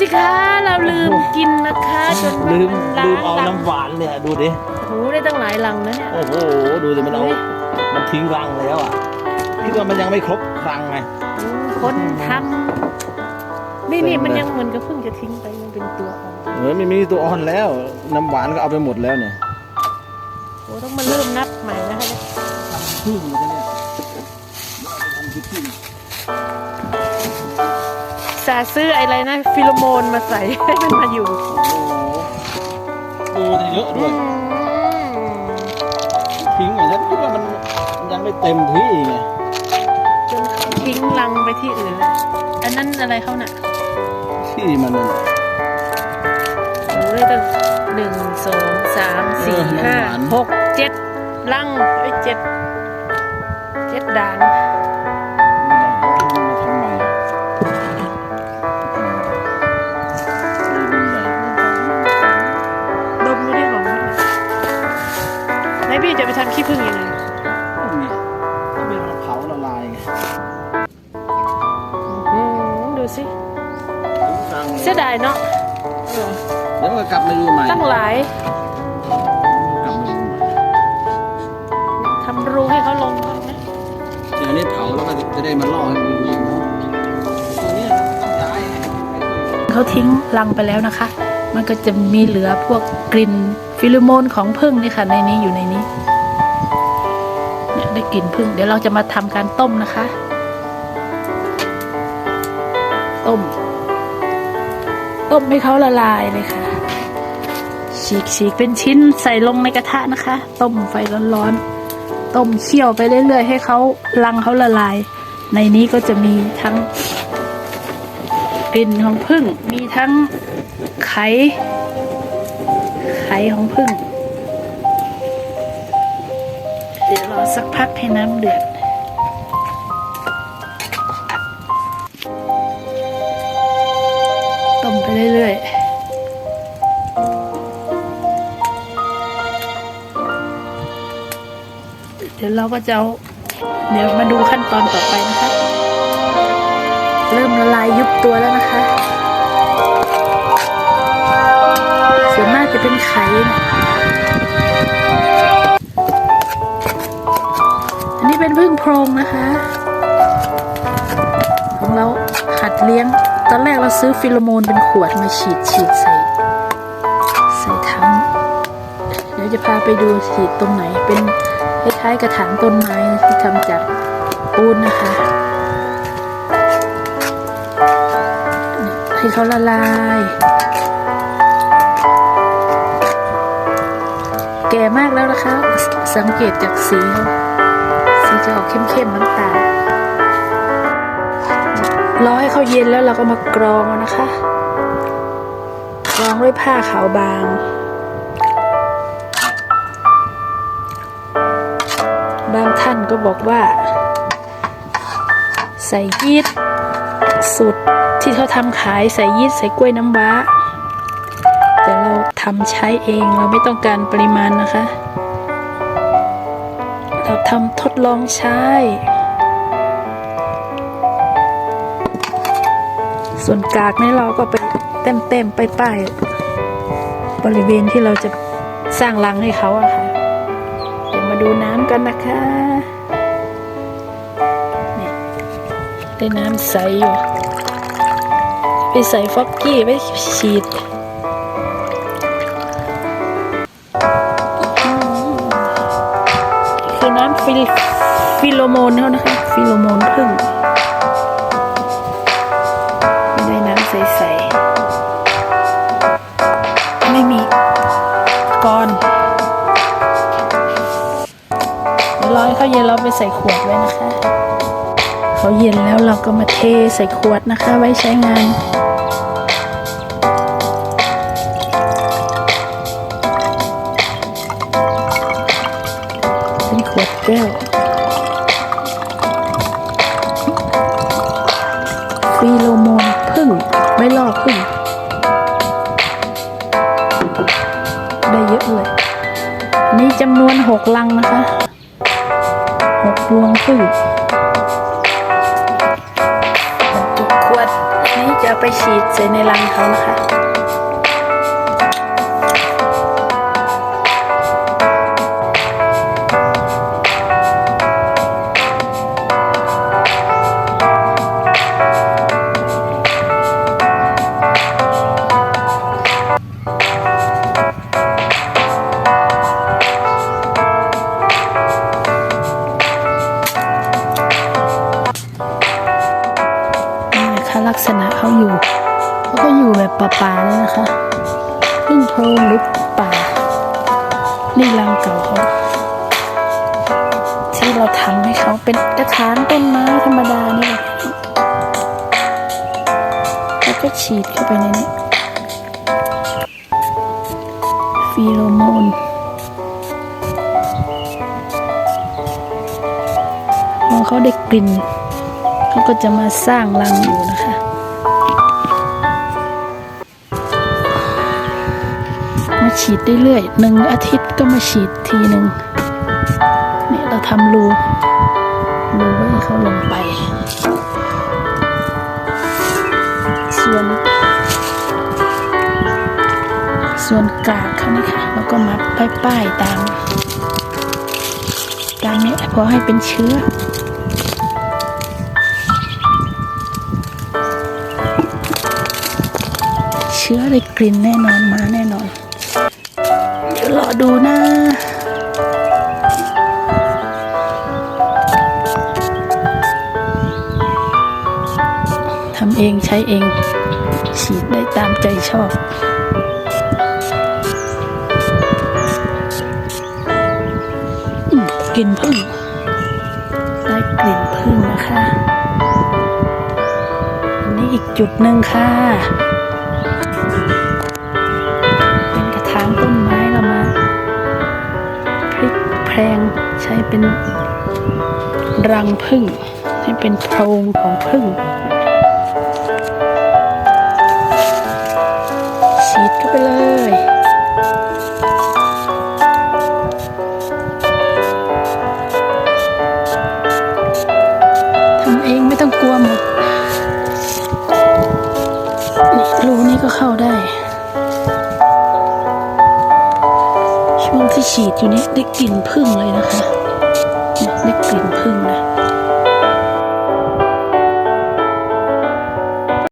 สิคะ เราลืมกินนะคะจนลืมล้ลืมเอารังน้ำหวานเนี่ยดูดิโอ้โหได้ตั้งหลายลังนะเนี่ย โอ้โหดูดิมันเอา มันทิ้งรังแล้วอะคิดว่ามันยังไม่ครบรังไงคนทำนี่นี่มันยังเหมือนกับเพิ่งจะทิ้งไปมันเป็นตัวอ่อนเออไม่มีตัวอ่อนแล้ว น้ำหวานก็เอาไปหมดแล้วเนี่ยโอ้ต้องมาเริ่มนับใหม่นะคะเนี่ย ซื้ออะไรนะ ฟิโลโมนมาใส่ให้มันมาอยู่โอ้โหดูดิเยอะอืด้วยมทิ้งอะฉันคิดว่ามันมันยังไม่เต็มที่ไงจนเขาทิ้งลังไปที่อื่นแล้วอันนั้นอะไรเขาน่ะที่มันนั่นโอ้ยตั้งหนึ่งสองสามสี่เออน้ำหห้าวานหกเจ็ดลังไอ้ยเจ็ดเจ็ดด่าน ขี้ผึ้งยังไงนี่ก็เป็นมะพร้าวละลายไงอืมดูสิรังเสียดายเนาะเออเดี๋ยวมันก็กลับมาดูใหม่ตั้งหลายกลับมาดูใหม่ทำรูให้เขาลงบ้างไหมเดี๋ยวนี้เผาแล้วก็จะได้มาล่อให้มันดูเนาะตัวเนี้ยต้องย้ายไงเขาทิ้งลังไปแล้วนะคะ มันก็จะมีเหลือพวกกลิ่นฟิโลโมนของผึ้งนี่ค่ะในนี้อยู่ในนี้เนี่ย ได้กลิ่นผึ้งเดี๋ยวเราจะมาทำการต้มนะคะ ต้ม ต้มให้เขาละลายเลยค่ะ ฉีกฉีกเป็นชิ้นใส่ลงในกระทะนะคะ ต้มไฟร้อนๆ ต้มเคี่ยวไปเรื่อยๆ ให้เขาลังเขาละลาย ในนี้ก็จะมีทั้งกลิ่นของผึ้งมีทั้งไข่ไข่ของผึ้ง สักพักให้น้ำเดือด ต้มไปเรื่อยๆเดี๋ยวเราก็จะเอาเดี๋ยวมาดูขั้นตอนต่อไปนะคะ เริ่มละลายยุบตัวแล้วนะคะ ส่วนมากจะเป็นไข่นะ เป็นพึ่งโพรงนะคะ ของเราหัดเลี้ยง ตอนแรกเราซื้อฟิโลโมนเป็นขวดมาฉีดฉีดใส่ ใส่ถัง เดี๋ยวจะพาไปดูฉีดตรงไหน เป็นคล้ายๆกระถางต้นไม้ที่ทำจากปูนนะคะให้เขาละลาย แก่มากแล้วนะคะ สังเกตจากสีเขาสี จะออกเข้มๆน้ำตาลรอให้เขาเย็นแล้วเราก็มากรองนะคะ กรองด้วยผ้าขาวบาง บางท่านก็บอกว่า ใส่ยีสต์สูตรที่เขาทำขายใส่ยีสต์ใส่กล้วยน้ำว้า แต่เราทำใช้เองเราไม่ต้องการปริมาณนะคะ เราทำทดลองใช้ ส่วนกากนี่เราก็ไปเต็มๆไปป้ายๆบริเวณที่เราจะสร้างรังให้เขาอะค่ะ เดี๋ยวมาดูน้ำกันนะคะนี่ได้น้ำใสอยู่ ไปใส่ฟอกกี้ไปฉีด ฟิลฟิโลโมนเขานะคะ ฟิโลโมนพึ่งไม่ได้น้ำใสๆ ไม่มีก้อนเดี๋ยวรอให้เขาเย็นเราไปใส่ขวดไว้นะคะเขาเย็นแล้วเราก็มาเทใส่ขวดนะคะ ไว้ใช้งาน ฟีโลโมนพึ่งไม่ลอกพึ่งได้เยอะเลย นี่จำนวนหกลังนะคะหกรวงพึ่งจุกขวด อันนี้จะไปฉีดใส่ในรังเขานะคะ ลักษณะเขาอยู่เขาก็อยู่แบบป่าๆเลยนะคะพึ่งโพรงหรือป่า นี่รังเก่าเขาที่เราทำให้เขาเป็นกระถางต้นไม้ธรรมดานี่แหละแล้วก็ฉีดเข้าไปในนี้ฟีโรโมนพอเขาได้กลิ่น เขาก็จะมาสร้างรังอยู่นะคะมาฉีดเรื่อยๆหนึ่งอาทิตย์ก็มาฉีดทีหนึ่งเนี่ยเราทำรูรูไว้ให้เขาลงไป ส่วน ส่วนกากเขานี่ค่ะเราก็มาป้ายๆตามตามนี้พอให้เป็นเชื้อ ชื้อได้กลิ่นแน่นอนมาแน่นอน เดี๋ยวรอดูนะทำเองใช้เอง ฉีดได้ตามใจชอบอืมกลิ่นพึ่งได้กลิ่นพึ่งนะคะอันนี้อีกจุดหนึ่งค่ะ เป็นรังผึ้งให้เป็นโพรงของผึ้งฉีดเข้าไปเลยทำเองไม่ต้องกลัวหมดนี่รูนี้ก็เข้าได้ ช่วงที่ฉีดอยู่นี้ได้กลิ่นพึ่งเลยนะคะ ได้กลิ่นพึ่งนะ